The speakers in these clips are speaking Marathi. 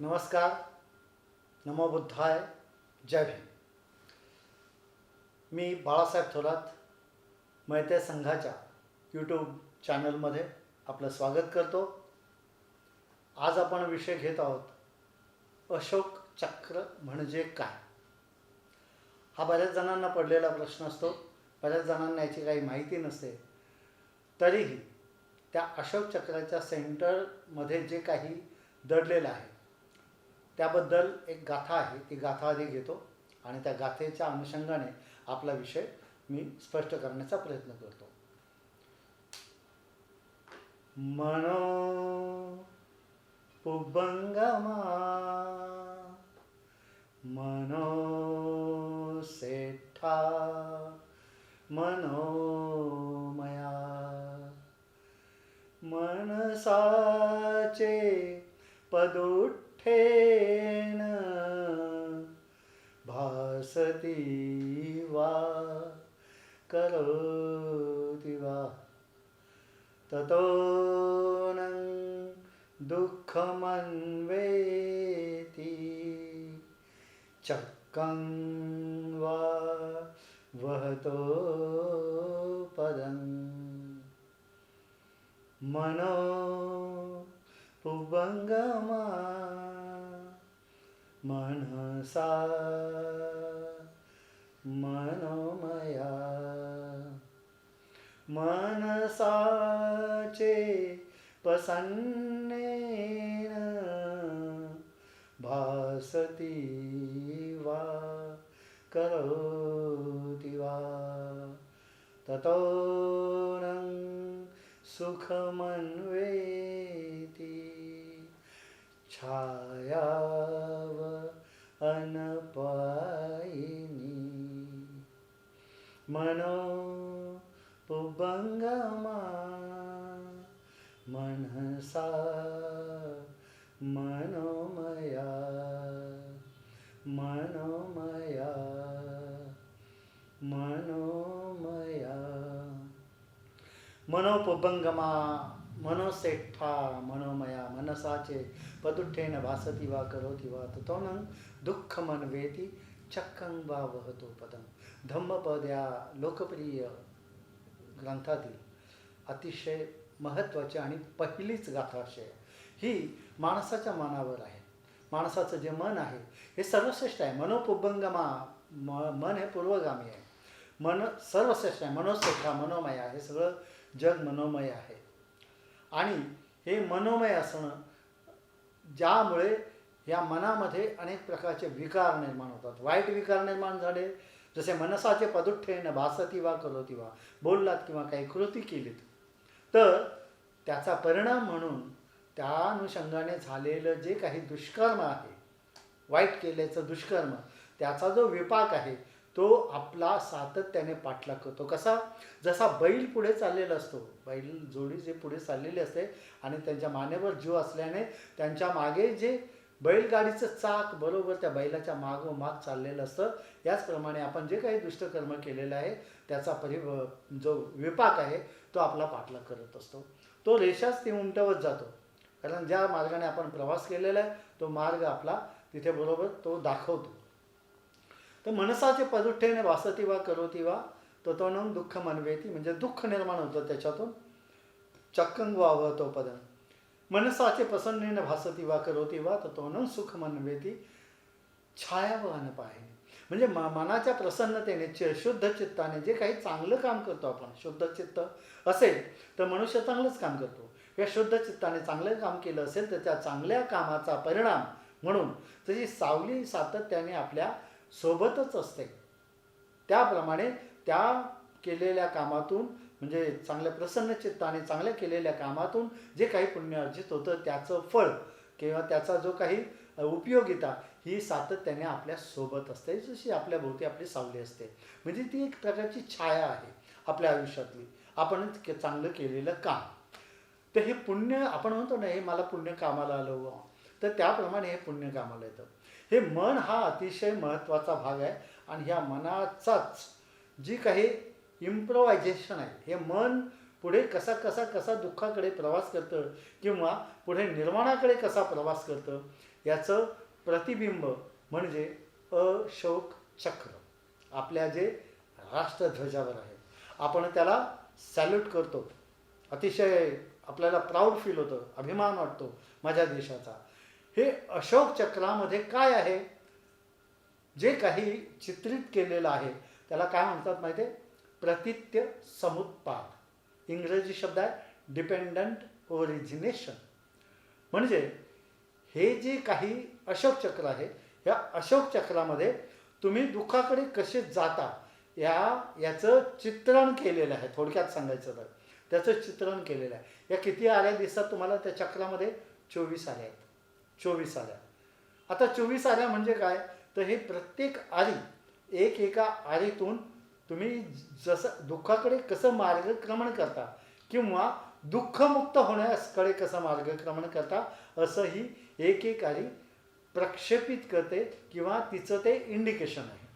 नमस्कार नमो बुद्धाय जय भीम. मी बाळासाहेब थोरात मैत्या संघाच्या यूट्यूब चॅनलमध्ये आपलं स्वागत करतो. आज आपण विषय घेत आहोत अशोक चक्र म्हणजे काय? हा बऱ्याच जणांना पडलेला प्रश्न असतो बऱ्याच जणांना याची काही माहिती नसते. तरीही त्या अशोक चक्राच्या सेंटरमध्ये जे काही दडलेलं आहे त्याबद्दल एक गाथा आहे ती गाथा आधी घेतो आणि त्या गाथेच्या अनुषंगाने आपला विषय मी स्पष्ट करण्याचा प्रयत्न करतो. मनो पुबंगमा मनो सेठा मनोमया मनसाचे पदुठे सती वा. करोति वा ततो न दुःखमन्वेति चक्कं वा वहतो पदं मनो पुबङ्गमा मनसा प्रसन्नेन भासती वा करोति वा। ततो सुखमन्वेति छायाव अनपायिनी। मनो पुबङ्गमा मनसा मनोमया मनोमया मनोमया। मनोपुबंगमा मनोसेठा मनोमया मनसाचे पदुठ्ठेन भासती वा करोति वा ततोनं दुःख मनवेती चक्कं वा वहतो पदम धम्मपद या लोकप्रिय ग्रंथातील अतिशय महत्त्वाची आणि पहिलीच गाथा अशी आहे. ही माणसाच्या मनावर आहे. माणसाचं जे मन आहे हे सर्वश्रेष्ठ आहे. मनोपुभंगमा म मन हे पूर्वगामी आहे. मन सर्वश्रेष्ठ आहे. मनोसेठा मनोमय आहे. हे सगळं जग मनोमय आहे. आणि हे मनोमय असणं ज्यामुळे या मनामध्ये अनेक प्रकारचे विकार निर्माण होतात. वाईट विकार निर्माण झाले. जसे मनसाचे पदुठ्ठेनं भासती वा करोती वा बोललात किंवा काही कृती केलीत तर त्याचा परिणाम म्हणून त्या अनुषंगाने झालेलं जे काही दुष्कर्म आहे वाईट केल्याचं दुष्कर्म त्याचा जो विपाक आहे तो आपला सातत्याने पाठलाग करतो. कसा? जसा बैल पुढे चाललेला असतो बैल जोडी जे पुढे चाललेली असते आणि त्यांच्या मानेवर जीव असल्याने त्यांच्या मागे जे बैलगाडीचं चाक बरोबर त्या बैलाच्या मागोमाग चाललेलं असतं याचप्रमाणे आपण जे काही दुष्टकर्म केलेलं आहे त्याचा परि जो विपाक आहे तो आपला पाठलाग करत असतो. तो रेषाच ती उमटवत जातो. कारण ज्या मार्गाने आपण प्रवास केलेला आहे तो मार्ग आपला तिथे बरोबर तो दाखवतो. तर मनसाचे पदुठ्ठेने वासती वा करोती वा ततोनं दुःख मनवेती म्हणजे दुःख निर्माण होतं त्याच्यातून. चक्कंग वावतो पदन मनसाचे प्रसन्नेने भासती वा करोती वा ततोनं सुख मनवेती छाया व अनपाहे म्हणजे म मनाच्या प्रसन्नतेने चि शुद्ध चित्ताने जे काही चांगलं काम करतो आपण शुद्ध चित्त असेल तर मनुष्य चांगलंच काम करतो. या शुद्ध चित्ताने चांगलं काम केलं असेल तर त्या चांगल्या कामाचा परिणाम म्हणून त्याची सावली सातत्याने आपल्या सोबतच असते. त्याप्रमाणे त्या केलेल्या कामातून म्हणजे चांगल्या प्रसन्न चित्ताने चांगल्या केलेल्या कामातून जे काही पुण्य अर्जित होतं त्याचं फळ किंवा त्याचा जो काही उपयोगिता ही सातत्याने आपल्यासोबत असते जशी आपल्या भोवती आपली सावली असते. म्हणजे ती एक प्रकारची छाया आहे आपल्या आयुष्यातली. आपण के- चांगलं केलेलं काम. तर हे पुण्य आपण म्हणतो ना हे मला पुण्य कामाला आलं तर त्याप्रमाणे हे पुण्य कामाला येतं. हे मन हा अतिशय महत्त्वाचा भाग आहे आणि ह्या मनाचाच जी काही इम्प्रोवायझेशन आहे हे मन पुढे कसा कसा कसा दुःखाकडे प्रवास करतं किंवा पुढे निर्माणाकडे कसा प्रवास करतं याचं प्रतिबिंब म्हणजे अशोक चक्र. आपल्या जे राष्ट्रध्वजावर आहे. आपण त्याला सॅल्यूट करतो. अतिशय आपल्याला प्राऊड फील होतं अभिमान वाटतो माझ्या देशाचा. हे अशोक चक्रामध्ये काय आहे? जे काही चित्रित केलेलं आहे त्याला काय म्हणतात माहिती आहे प्रतित्य समुत्पाद. इंग्रजी शब्द आहे डिपेंडंट ओरिजिनेशन म्हणजे हे जे काही अशोक चक्र आहे. या अशोक चक्रामध्ये तुम्ही दुःखाकडे कसे जाता या याचं चित्रण केलेलं आहे. थोडक्यात सांगायचं तर. त्याचं चित्रण केलेलं आहे. या किती आल्या दिसतात तुम्हाला? त्या चक्रामध्ये चोवीस आल्या आहेत. चोवीस आल्या. आता चोवीस आल्या म्हणजे काय? तर हे प्रत्येक आरी एक एका आरीतून तुम्ही जसं दुःखाकडे कसं मार्गक्रमण करता किंवा दुःखमुक्त होण्याकडे कसं मार्गक्रमण करता असं ही एक एक आरी प्रक्षेपित करते किंवा तिचं ते इंडिकेशन आहे.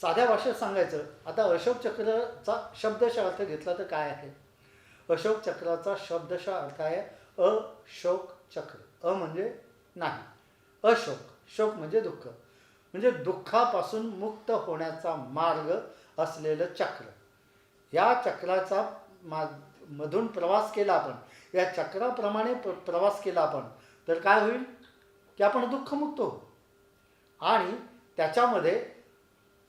साध्या भाषेत सांगायचं आता अशोक चक्राचा शब्दशः अर्थ घेतला तर काय आहे? अशोक चक्राचा शब्दशः अर्थ आहे अशोक चक्र. अ म्हणजे नाही. अशोक. शोक म्हणजे दुःख. म्हणजे दुःखापासून मुक्त होण्याचा मार्ग असलेलं चक्र. या चक्राचा मा मधून प्रवास केला आपण या चक्राप्रमाणे प्र प्रवास केला आपण तर काय होईल? की आपण दुःखमुक्त होऊ. आणि त्याच्यामध्ये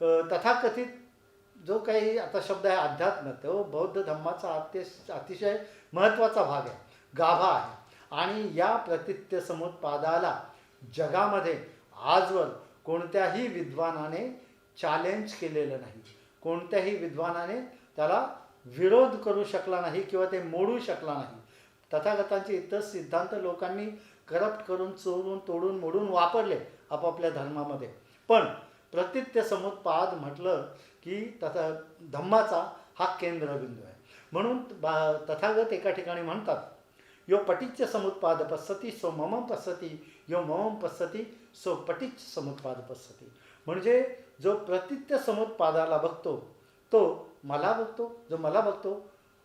तथाकथित जो काही आता शब्द आहे अध्यात्म तो बौद्ध धम्माचा अतिश अतिशय महत्त्वाचा भाग आहे. गाभा आहे. आणि या प्रतित्य समुत्पादाला जगामध्ये आजवर कोणत्याही विद्वानाने चॅलेंज केलेलं नाही. कोणत्याही विद्वानाने त्याला विरोध करू शकला नाही किंवा ते मोडू शकला नाही. तथागतांचे इतर सिद्धांत लोकांनी करप्ट करून चोरून तोडून मोडून वापरले आपापल्या धर्मामध्ये. पण प्रतित्य समुत्पाद म्हटलं की तथा धम्माचा हा केंद्रबिंदू आहे. म्हणून बा तथागत एका ठिकाणी म्हणतात यो पटिच्य समुत्पाद पसती सो मम पसती यो मम पसती सो पटिच समुत्पाद पसती म्हणजे जो प्रतित्य समुत्पादाला बघतो तो मला बघतो जो मला बघतो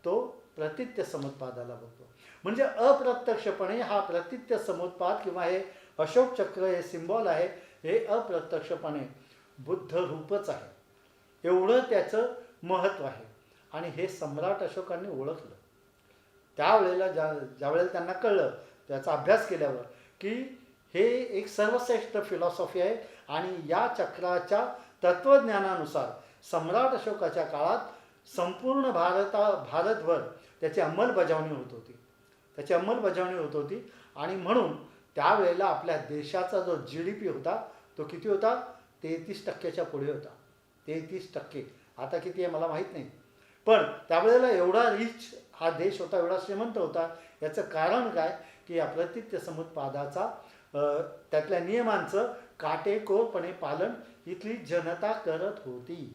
तो प्रतित्य समुत्पादाला बघतो. म्हणजे अप्रत्यक्षपणे हा प्रतित्य समुत्पाद किंवा हे अशोक चक्र हे सिम्बॉल आहे हे अप्रत्यक्षपणे बुद्ध रूपच आहे. एवढं त्याचं महत्त्व आहे. आणि हे सम्राट अशोकांनी ओळखलं. त्यावेळेला ज्या ज्यावेळेला त्यांना कळलं त्याचा अभ्यास केल्यावर की हे एक सर्वश्रेष्ठ फिलॉसॉफी आहे आणि या चक्राच्या तत्त्वज्ञानानुसार सम्राट अशोकाच्या काळात संपूर्ण भारता भारतभर त्याची अंमलबजावणी होत होती. त्याची अंमलबजावणी होत होती. आणि म्हणून त्यावेळेला आपल्या देशाचा जो जी डी पी होता तो किती होता? तेहतीस टक्क्याच्या पुढे होता. तेहतीस टक्के. आता किती आहे मला माहीत नाही. पण त्यावेळेला एवढा रिच हा देश होता एवढा श्रीमंत होता. याचं कारण काय? की अप्रतित्य समुत्पादाचा त्यातल्या नियमांचं काटेकोरपणे पालन इथली जनता करत होती.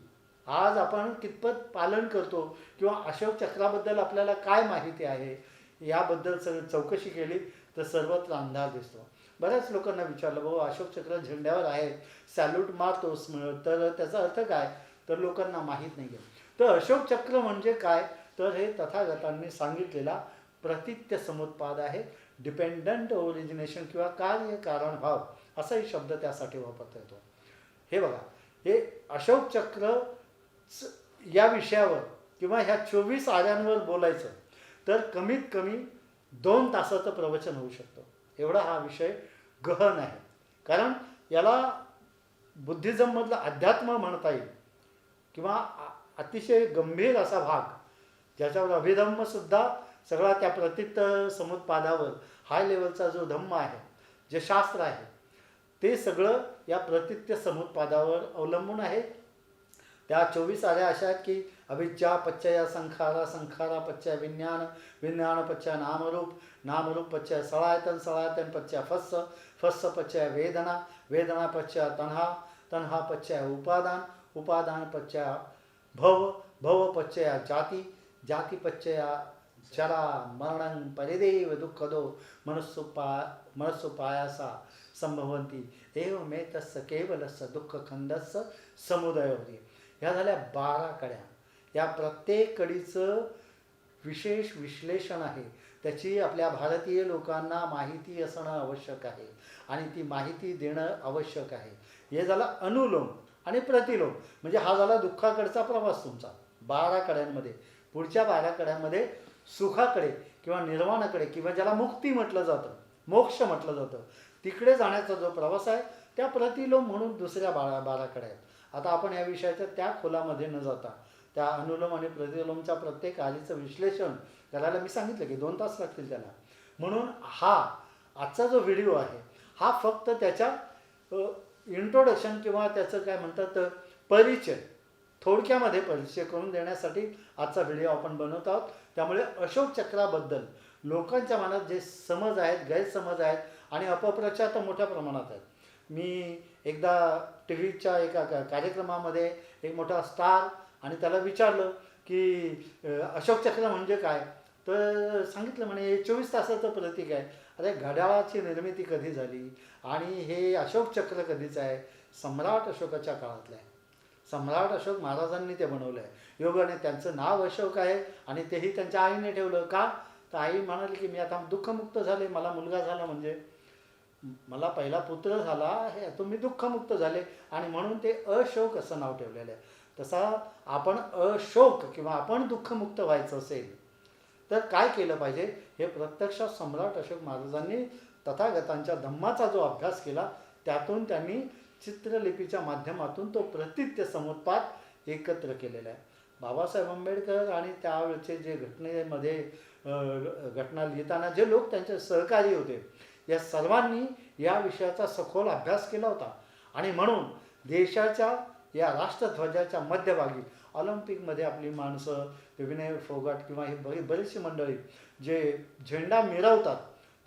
आज आपण कितपत पालन करतो? किंवा अशोक चक्राबद्दल आपल्याला काय माहिती आहे? याबद्दल स चौकशी केली तर सर्वत्र अंधार दिसतो. बऱ्याच लोकांना विचारलं भाऊ अशोक चक्र झेंड्यावर आहे सॅल्यूट मारतोस तर त्याचा अर्थ काय? तर लोकांना माहीत नाही आहे तर अशोक चक्र म्हणजे काय? तर हे तथागतांनी सांगितलेला प्रतित्य समुत्पाद आहे. डिपेंडंट ओरिजिनेशन किंवा कार्य कारण भाव असाही शब्द त्यासाठी वापरता येतो. हे बघा हे अशोक चक्र या विषयावर किंवा ह्या चोवीस आऱ्यांवर बोलायचं तर कमीत कमी दोन तासाचं प्रवचन होऊ शकतं. एवढा हा विषय गहन आहे. कारण याला बुद्धिझममधलं अध्यात्म म्हणता येईल किंवा अतिशय गंभीर असा भाग ज्याच्यावर अभिधम्मसुद्धा सगळा त्या प्रतित समुत्पादावर हाय लेवलचा जो धम्म आहे जे शास्त्र आहे ते सगळं या प्रतित्य समुत्पादावर अवलंबून आहे. त्या चोवीस आल्या अशा आहेत की अविद्या पच्चया संखारा संखारा पच्चय विज्ञान विज्ञान पच्चय नामरूप नामरूप पच्चय सळायतन सळायतन पच्चय फस्स फस्स पच्चय वेदना वेदना पच्चय तन्हा तन्हा पच्चय उपादान उपादान पच्चय भव भव पच्चय जाती जाती पच्चय जरा मरण परिदेव दुःखदो मनस्सुपा मनस्सुपायासा संभवंती एवमेतस्य केवलस्य दुःखखंडस्य समुदय होती ह्या झाल्या बारा कड्या। या प्रत्येक कडीचं विशेष विश्लेषण आहे. त्याची आपल्या भारतीय लोकांना माहिती असणं आवश्यक आहे. आणि ती माहिती देणं आवश्यक आहे. हे झालं अनुलोम आणि प्रतिलोम. म्हणजे हा झाला दुःखाकडचा प्रवास तुमचा. बारा कड्यांमध्ये. पुढच्या बारा कड्यांमध्ये सुखाकडे किंवा निर्वाणाकडे किंवा ज्याला मुक्ती म्हटलं जातं मोक्ष म्हटलं जातं तिकडे जाण्याचा जो प्रवास आहे त्या प्रतिलोम म्हणून दुसऱ्या बारा बारा कड्या आहेत. आता आपण या विषयाच्या त्या खोलामध्ये न जाता त्या अनुलोम आणि प्रतिलोमच्या प्रत्येक आलीचं विश्लेषण करायला मी सांगितलं की दोन तास लागतील त्याला. म्हणून हा आजचा जो व्हिडिओ आहे हा फक्त त्याच्या इंट्रोडक्शन किंवा त्याचं काय म्हणतात परिचय थोडक्यामध्ये परिचय करून देण्यासाठी आजचा व्हिडिओ आपण बनवत आहोत. त्यामुळे अशोक चक्राबद्दल लोकांच्या मनात जे समज आहेत गैरसमज आहेत आणि अपप्रचार तर मोठ्या प्रमाणात आहेत. मी एकदा टी व्हीच्या एका का- कार्यक्रमामध्ये एक मोठा स्टार आणि त्याला विचारलं की अशोक चक्र म्हणजे काय? तर सांगितलं म्हणे हे चोवीस तासाचं प्रतीक आहे. अरे घड्याळाची निर्मिती कधी झाली? आणि हे अशोक चक्र कधीचं आहे? सम्राट अशोकाच्या काळातलं आहे. सम्राट अशोक महाराजांनी ते बनवलं आहे योगाने त्यांचं नाव अशोक आहे आणि तेही त्यांच्या आईने ठेवलं. का? तर आई म्हणाली की मी आता दुःखमुक्त झाले. मला मुलगा झाला म्हणजे? मला पहिला पुत्र झाला. हे तुम्ही दुःखमुक्त झाले आणि म्हणून ते अशोक असं नाव ठेवलेलं आहे. तसा आपण अशोक किंवा आपण दुःखमुक्त व्हायचं असेल तर काय केलं पाहिजे? हे प्रत्यक्ष सम्राट अशोक महाराजांनी तथागतांच्या धम्माचा जो अभ्यास केला त्यातून त्यांनी चित्रलिपीच्या माध्यमातून तो प्रतित्य समुत्पात एकत्र केलेला आहे. बाबासाहेब आंबेडकर आणि त्यावेळचे जे घटनेमध्ये घटना लिहिताना जे लोक त्यांचे सहकारी होते या सर्वांनी या विषयाचा सखोल अभ्यास केला होता. आणि म्हणून देशाच्या या राष्ट्रध्वजाच्या मध्यभागी ऑलिम्पिकमध्ये आपली माणसं विनय फोगाट किंवा हे बरी बरीचशी मंडळी जे झेंडा मिरवतात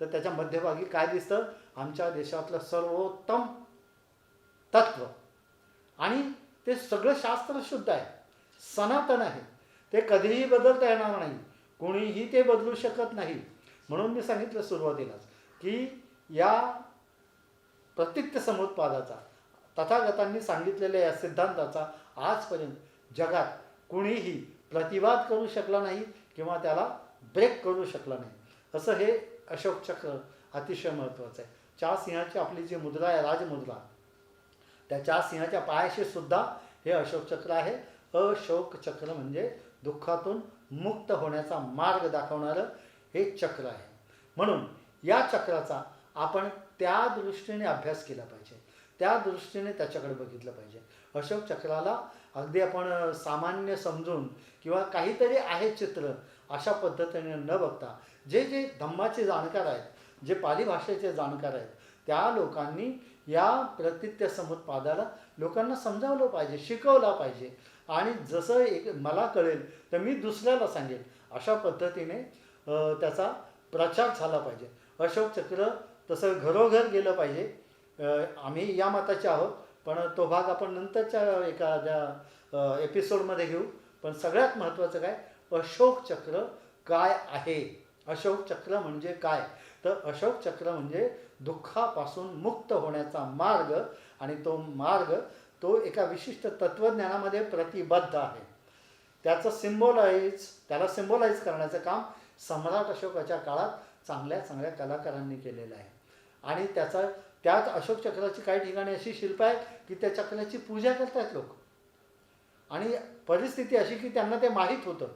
तर त्याच्या मध्यभागी काय दिसतं? आमच्या देशातलं सर्वोत्तम तत्व. आणि ते सगळं शास्त्र शुद्ध आहे. सनातन आहे. ते कधीही बदलता येणार नाही. कोणीही ते बदलू शकत नाही. म्हणून मी सांगितलं सुरुवातीलाच की या प्रतित्य समुत्पादाचा तथागतांनी सांगितलेल्या या सिद्धांताचा आजपर्यंत जगात कुणीही प्रतिवाद करू शकला नाही किंवा त्याला ब्रेक करू शकला नाही. असं हे अशोक चक्र अतिशय महत्त्वाचं आहे. चार सिंहाची आपली जी मुद्रा आहे राजमुद्रा त्या चार सिंहाच्या पायाशी सुद्धा हे अशोक चक्र आहे. अशोक चक्र म्हणजे दुःखातून मुक्त होण्याचा मार्ग दाखवणारं हे चक्र आहे. म्हणून या चक्राचा आपण त्या दृष्टीने अभ्यास केला पाहिजे. त्या दृष्टीने त्याच्याकडे बघितलं पाहिजे. अशोक चक्राला अगदी आपण सामान्य समजून किंवा काहीतरी आहे चित्र अशा पद्धतीने न बघता जे जे धम्माचे जाणकार आहेत जे पाली भाषेचे जाणकार आहेत त्या लोकांनी या प्रतित्य समुत्पादाला लोकांना समजावलं पाहिजे शिकवलं पाहिजे. आणि जसं एक मला कळेल तर मी दुसऱ्याला सांगेल अशा पद्धतीने त्याचा प्रचार झाला पाहिजे. अशोक चक्र तसं घरोघर गेलं पाहिजे. आम्ही या मताचे आहोत पण तो भाग आपण नंतरच्या एखाद्या एपिसोडमध्ये घेऊ. पण सगळ्यात महत्त्वाचं काय? अशोक चक्र काय आहे? अशोक चक्र म्हणजे काय? तर अशोक चक्र म्हणजे दुःखापासून मुक्त होण्याचा मार्ग आणि तो मार्ग तो एका विशिष्ट तत्त्वज्ञानामध्ये प्रतिबद्ध आहे. त्याचं सिम्बोलाइज त्याला सिम्बोलाइज करण्याचं काम सम्राट अशोकाच्या काळात चांगल्या चांगल्या कलाकारांनी केलेलं आहे. आणि त्याचा त्यात अशोक चक्राची काही ठिकाणी अशी शिल्प आहेत की त्या चक्राची पूजा करतात लोक. आणि परिस्थिती अशी की त्यांना ते माहीत होतं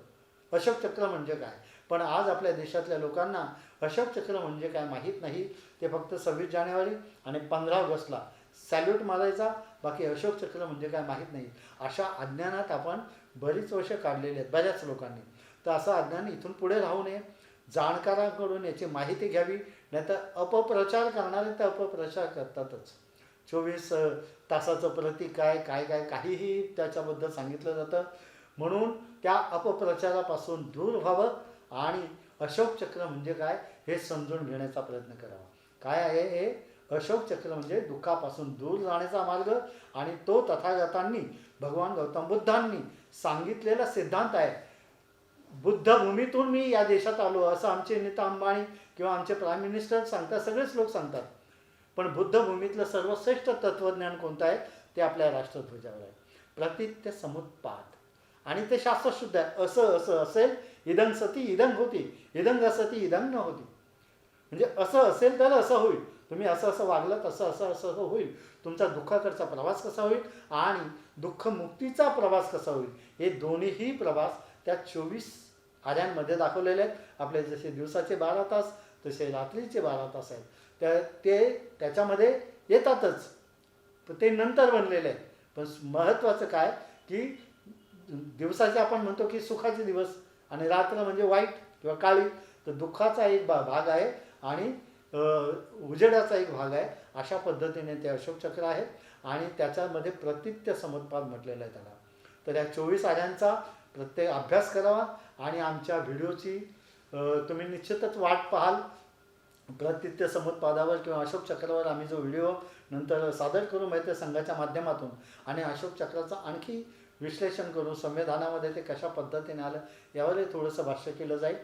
अशोक चक्र म्हणजे काय? पण आज आपल्या देशातल्या लोकांना अशोक चक्र म्हणजे काय माहीत नाही. ते फक्त सव्वीस जानेवारी आणि पंधरा ऑगस्टला सॅल्यूट मारायचा बाकी अशोक चक्र म्हणजे काय माहीत नाही. अशा अज्ञानात आपण बरीच वर्ष काढलेली आहेत बऱ्याच लोकांनी. तर असं अज्ञान इथून पुढे राहू नये. जाणकारांकडून याची माहिती घ्यावी नाहीतर अपप्रचार करणारे तर अपप्रचार करतातच. चोवीस तासाचं प्रतीक काय काय काय काहीही त्याच्याबद्दल सांगितलं जातं. म्हणून त्या अपप्रचारापासून दूर व्हावं आणि अशोक चक्र म्हणजे काय हे समजून घेण्याचा प्रयत्न करावा. काय आहे हे? अशोक चक्र म्हणजे दुःखापासून दूर जाण्याचा मार्ग आणि तो तथागतांनी भगवान गौतम बुद्धांनी सांगितलेला सिद्धांत आहे. बुद्धभूमीतून मी या देशात आलो असं आमचे नीता अंबानी किंवा आमचे प्राईम मिनिस्टर सांगतात सगळेच लोक सांगतात. पण बुद्धभूमीतलं सर्वश्रेष्ठ तत्वज्ञान कोणतं आहे? ते आपल्या राष्ट्रध्वजावर आहे. प्रतित्य समुत्पाद. आणि ते शास्त्रशुद्ध आहे. असं असं असेल इदंग सती इदंग होती. इदंग असती इदंग न होती. म्हणजे असं असेल तर असं होईल. तुम्ही असं असं वागलं असं असं असं होईल. तुमचा दुःखाकडचा प्रवास कसा होईल? आणि दुःखमुक्तीचा प्रवास कसा होईल? हे दोन्हीही प्रवास त्या चोवीस आऱ्यांमध्ये दाखवलेले आहेत. आपले जसे दिवसाचे बारा तास तसे रात्रीचे बारा तास आहेत. त्या ते त्याच्यामध्ये येतातच. पण ते नंतर बनलेले आहेत. पण महत्त्वाचं काय की दिवसाचे आपण म्हणतो की सुखाचे दिवस आणि रात्र म्हणजे वाईट किंवा काळी. तर दुःखाचा एक भा भाग आहे आणि उजेडाचा एक भाग आहे. अशा पद्धतीने ते अशोकचक्र आहेत आणि त्याच्यामध्ये प्रतित्य समुत्पाद म्हटलेलं आहे त्याला. तर या चोवीस आऱ्यांचा प्रत्येक अभ्यास करावा आणि आमच्या व्हिडिओची तुम्ही निश्चितच वाट पाहाल. प्रतित्य समुत्पादावर किंवा अशोक चक्रावर आम्ही जो व्हिडिओ नंतर सादर करू मैत्री संघाच्या माध्यमातून आणि अशोक चक्राचं आणखी विश्लेषण करून संविधानामध्ये ते कशा पद्धतीने आलं यावरही थोडंसं भाष्य केलं जाईल.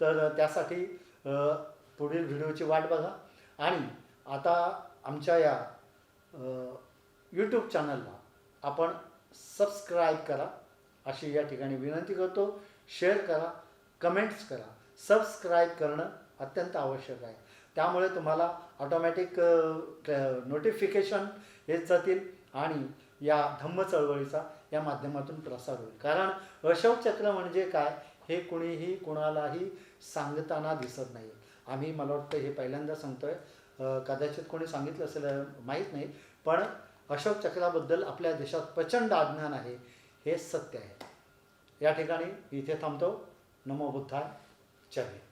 तर त्यासाठी पुढील व्हिडिओची वाट बघा. आणि आता आमच्या या यूट्यूब चॅनलला आपण सबस्क्राईब करा. अशी या ठिकाणी विनंती करतो. शेअर करा कमेंट्स करा. सबस्क्राईब करणं अत्यंत आवश्यक आहे. त्यामुळे तुम्हाला ऑटोमॅटिक नोटिफिकेशन येत जातील आणि या धम्म चळवळीचा या माध्यमातून प्रसार होईल. कारण अशोक चक्र म्हणजे काय? हे कुणीही कुणालाही सांगताना दिसत नाही. आम्ही मला वाटतं हे पहिल्यांदा सांगतोय. आहे कदाचित कोणी सांगितलं असेल माहीत नाही. पण अशोक चक्राबद्दल आपल्या देशात प्रचंड अज्ञान आहे. हे सत्य आहे. या ठिकाणी इथे थांबतो. नमो बुद्धाय. जय